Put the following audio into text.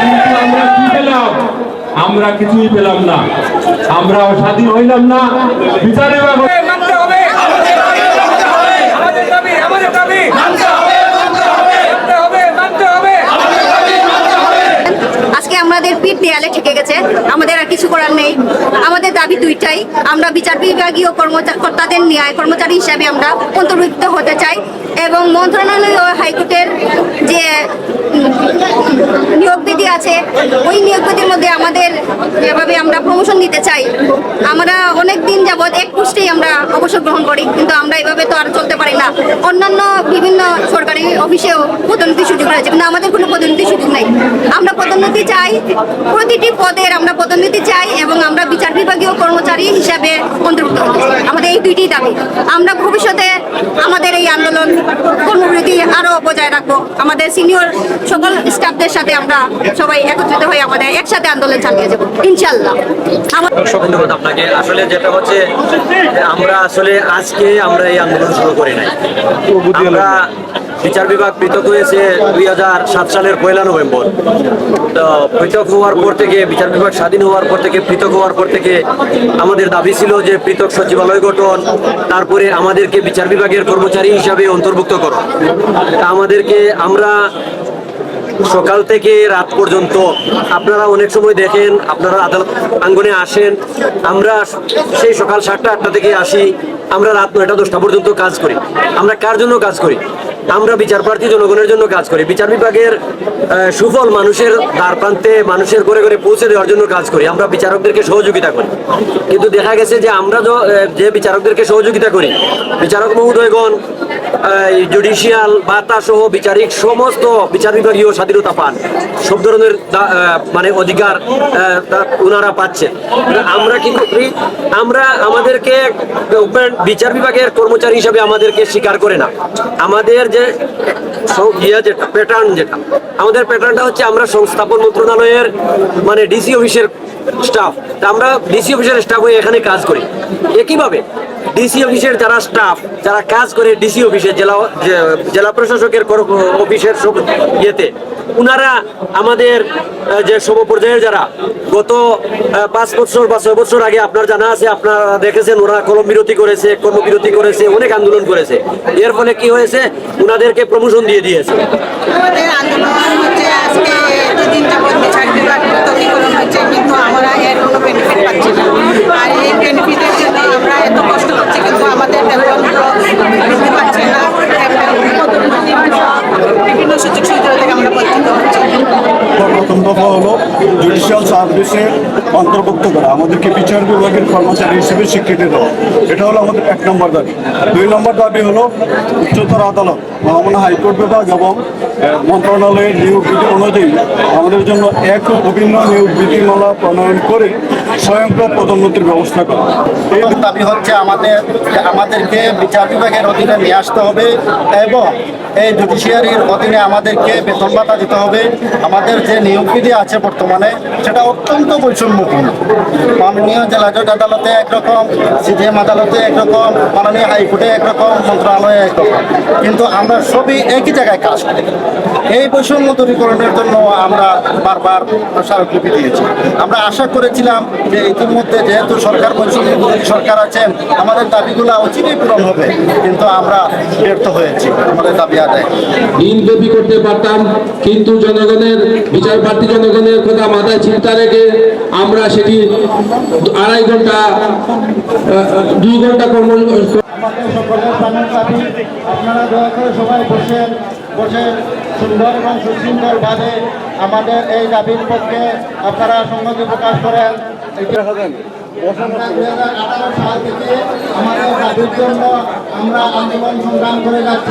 কিন্তু আমরা কি পেলাম? আমরা কিছুই পেলাম না। আমরা স্বাধীন হইলাম না। বিচারে হবে। আমাদের দাবি আমাদের দাবি। হবে মানতে হবে। মানতে হবে। আজকে আমাদের পিঠ দেয়ালে ঠেকে গেছে। আমাদের আর কিছু করার নেই। দাবি দুইটাই। আমরা বিচার বিভাগীয় কর্মকর্তাদের ন্যায় কর্মচারী হিসাবে আমরা অন্তর্ভুক্ত হতে চাই এবং মন্ত্রণালয় ও হাইকোর্টের যে নিয়োগ বিধি আছে, ওই নিয়োগ বিধির মধ্যে আমাদের যেভাবে আমরা প্রমোশন দিতে চাই। আমরা অনেক দিন যাবৎ এক পোস্টেই আমরা অবসর গ্রহণ করি, কিন্তু আমরা এভাবে তো আর চলতে পারি না। অন্যান্য বিভিন্ন অফিসেও পদোন্নতি সুযোগ রয়েছে কিন্তু আমাদের কোনো পদোন্নতি সুযোগ নেই। আমরা পদোন্নতি চাই প্রতিটি পদের আমরা পদোন্নতি চাই এবং আমরা বিচার বিভাগীয় কর্মচারী হিসাবে অন্তর্ভুক্ত হতে চাই। আমাদের এই দুইটি দাবি। আমরা ভবিষ্যতে আমাদের এই আন্দোলন কর্মবিরতি আরও বজায় রাখব। আমাদের সিনিয়র সকল স্টাফদের সাথে আমরা সবাই একত্রিত হয়ে আমাদের একসাথে আন্দোলন চালিয়ে যাব ইনশাল্লাহ ধন্যবাদ আপনাকে। আসলে যেটা হচ্ছে আমরা আসলে আজকে আমরা এই আন্দোলন শুরু করি নাই। আমরা বিচার বিভাগ পৃথক হয়েছে দুই হাজার সাত সালের পয়লা নভেম্বর। তো পৃথক হওয়ার পর থেকে, বিচার বিভাগ স্বাধীন হওয়ার পর থেকে, পৃথক হওয়ার পর থেকে আমাদের দাবি ছিল যে পৃথক সচিবালয় গঠন, তারপরে আমাদেরকে বিচার বিভাগের কর্মচারী হিসাবে অন্তর্ভুক্ত করো। আমাদেরকে আমরা সকাল থেকে রাত পর্যন্ত, আপনারা অনেক সময় দেখেন, আপনারা আদালত আঙ্গনে আসেন, আমরা সেই সকাল সাতটা, আটটা থেকে আসি, আমরা রাত নয়টা দশটা পর্যন্ত কাজ করি। আমরা কার জন্য কাজ করি? আমরা বিচার প্রার্থী জনগণের জন্য কাজ করি। বিচার বিভাগের সুফল মানুষের দ্বার প্রান্তে মানুষের ঘরে ঘরে পৌঁছে দেওয়ার জন্য কাজ করি। আমরা বিচারকদেরকে সহযোগিতা করি। কিন্তু দেখা গেছে যে আমরা যে বিচারকদেরকে সহযোগিতা করি, বিচারক মহোদয়গণ জুডিশিয়াল বার্তা সহ বিচারিক সমস্ত বিচার বিভাগীয় স্বাধীনতা পান। সব ধরনের মানে অধিকার ওনারা পাচ্ছেন। আমরা কি করি? আমরা আমাদেরকে বিচার বিভাগের কর্মচারী হিসাবে আমাদেরকে স্বীকার করে না। আমাদের যে ইয়ে যেটা প্যাটার্ন যেটা, আমাদের প্যাটার্নটা হচ্ছে আমরা সংস্থাপন মন্ত্রণালয়ের মানে ডিসি অফিসের স্টাফ আমরা ডিসি অফিসের স্টাফ হয়ে এখানে কাজ করি। একইভাবে ডিসি অফিসের যারা স্টাফ যারা কাজ করে ডিসি অফিসে জেলা জেলা প্রশাসকের অফিসের ইয়েতে, উনারা আমাদের যে সমপর্যায়ের যারা, গত পাঁচ বছর বা ছয় বছর আগে আপনার জানা আছে, আপনারা দেখেছেন, ওরা কলম বিরতি করেছে কর্মবিরতি করেছে, অনেক আন্দোলন করেছে। এর ফলে কি হয়েছে? ওনাদেরকে প্রমোশন দিয়ে দিয়েছে আমাদের আন্দোলন হচ্ছে আজকে দুদিন যাবত বিচার বিভাগ পৃথকীকরণ হচ্ছে কিন্তু আমরা এর কোনো বেনিফিট পাচ্ছি না আর এই বেনিফিটের জন্য আমরা এত কষ্ট করছি কিন্তু আমাদের বেতনগুলো বৃদ্ধি পাচ্ছে না পদোন্নতি বিভিন্ন সুযোগ সুবিধা থেকে আমরা বঞ্চিত হচ্ছি প্রথম দফা হলো জুডিশিয়াল সার্ভিসে অন্তর্ভুক্ত করা, আমাদেরকে বিচার বিভাগের কর্মচারী হিসেবে স্বীকৃতি দেওয়া। এটা হলো আমাদের এক নম্বর দাবি। দুই নম্বর দাবি হলো উচ্চতর আদালত মহামান্য হাইকোর্ট বিভাগ এবং মন্ত্রণালয়ের নিয়োগ বিধি অনুযায়ী আমাদের জন্য এক অভিন্ন নিয়োগ বিধিমালা প্রণয়ন করে স্বয়ংক্রিয় পদোন্নতির ব্যবস্থা করা। প্রথম দাবি হচ্ছে আমাদের, আমাদেরকে বিচার বিভাগের অধীনে নিয়ে আসতে হবে এবং এই জুডিশিয়ারির অধীনে আমাদেরকে বেতন ভাতা দিতে হবে। আমাদের যে নিয়োগ বিধি আছে বর্তমানে, সেটা অত্যন্ত বৈষম্যপূর্ণ। মাননীয় জেলা জজ আদালতে একরকম সিজিএম আদালতে একরকম, মাননীয় হাইকোর্টে একরকম, মন্ত্রণালয়ে একরকম। কিন্তু আমরা সবই একই জায়গায় কাজ করি। এই বৈষম্য দূরীকরণের জন্য আমরা বারবার স্মারকলিপি দিয়েছি। আমরা আশা করেছিলাম যে ইতিমধ্যে যেহেতু সরকার বিরোধী সরকার আছেন আমাদের দাবিগুলো অচিরেই পূরণ হবে। কিন্তু আমরা ব্যর্থ হয়েছি আমাদের দাবি আদায়। দিনব্যাপী করতে পারতাম কিন্তু জনগণের বিচার প্রার্থী জনগণের কথা মাথায় চিন্তা রেখে আমরা সেটি আড়াই ঘণ্টা দুই ঘণ্টা কর্ম আমাদের সকলের প্রাণের দাবি আপনারা দয়া করে সবাই বসে বসে সুন্দর এবং সুশৃঙ্খলভাবে আমাদের এই দাবির পক্ষে আপনারা সংহতি প্রকাশ করেন। সাল থেকে আমাদের জন্য আমরা আন্দোলন সংগ্রাম করে যাচ্ছি।